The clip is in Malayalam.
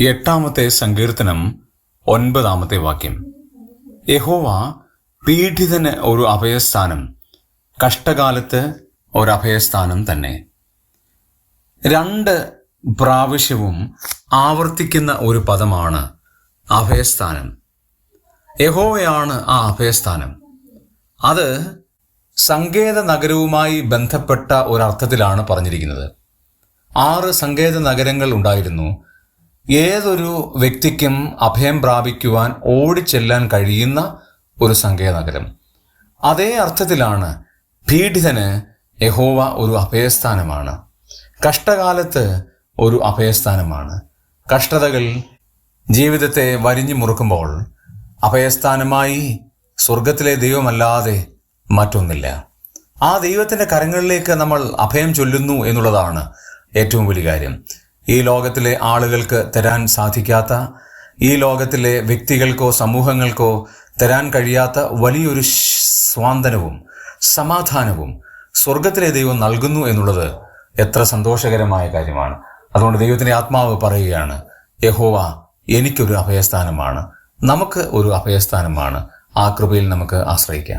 എട്ടാമത്തെ സങ്കീർത്തനം ഒൻപതാമത്തെ വാക്യം. യഹോവ പീഡിതന് ഒരു അഭയസ്ഥാനം കഷ്ടകാലത്ത് ഒരു അഭയസ്ഥാനം തന്നെ. രണ്ട് പ്രാവശ്യവും ആവർത്തിക്കുന്ന ഒരു പദമാണ് അഭയസ്ഥാനം. യഹോവയാണ് ആ അഭയസ്ഥാനം. അത് സങ്കേത നഗരവുമായി ബന്ധപ്പെട്ട ഒരർത്ഥത്തിലാണ് പറഞ്ഞിരിക്കുന്നത്. ആറ് സങ്കേത നഗരങ്ങൾ ഉണ്ടായിരുന്നു. ഏതൊരു വ്യക്തിക്കും അഭയം പ്രാപിക്കുവാൻ ഓടിച്ചെല്ലാൻ കഴിയുന്ന ഒരു സങ്കേത നഗരം അതേ അർത്ഥത്തിലാണ് പീഡിതന് യഹോവ ഒരു അഭയസ്ഥാനമാണ്. കഷ്ടകാലത്ത് ഒരു അഭയസ്ഥാനമാണ്. കഷ്ടതകൾ ജീവിതത്തെ വരിഞ്ഞു മുറുക്കുമ്പോൾ അഭയസ്ഥാനമായി സ്വർഗത്തിലെ ദൈവമല്ലാതെ മറ്റൊന്നില്ല. ആ ദൈവത്തിന്റെ കരങ്ങളിലേക്ക് നമ്മൾ അഭയം ചൊല്ലുന്നു എന്നുള്ളതാണ് ഏറ്റവും വലിയ കാര്യം. ഈ ലോകത്തിലെ ആളുകൾക്ക് തരാൻ സാധിക്കാത്ത ഈ ലോകത്തിലെ വ്യക്തികൾക്കോ സമൂഹങ്ങൾക്കോ തരാൻ കഴിയാത്ത വലിയൊരു സ്വാന്തനവും സമാധാനവും സ്വർഗത്തിലെ ദൈവം നൽകുന്നു എന്നുള്ളത് എത്ര സന്തോഷകരമായ കാര്യമാണ്. അതുകൊണ്ട് ദൈവത്തിന്റെ ആത്മാവ് പറയുകയാണ് യഹോവ എനിക്കൊരു അഭയസ്ഥാനമാണ്. നമുക്ക് ഒരു അഭയസ്ഥാനമാണ്. ആ കൃപയിൽ നമുക്ക് ആശ്രയിക്കാം.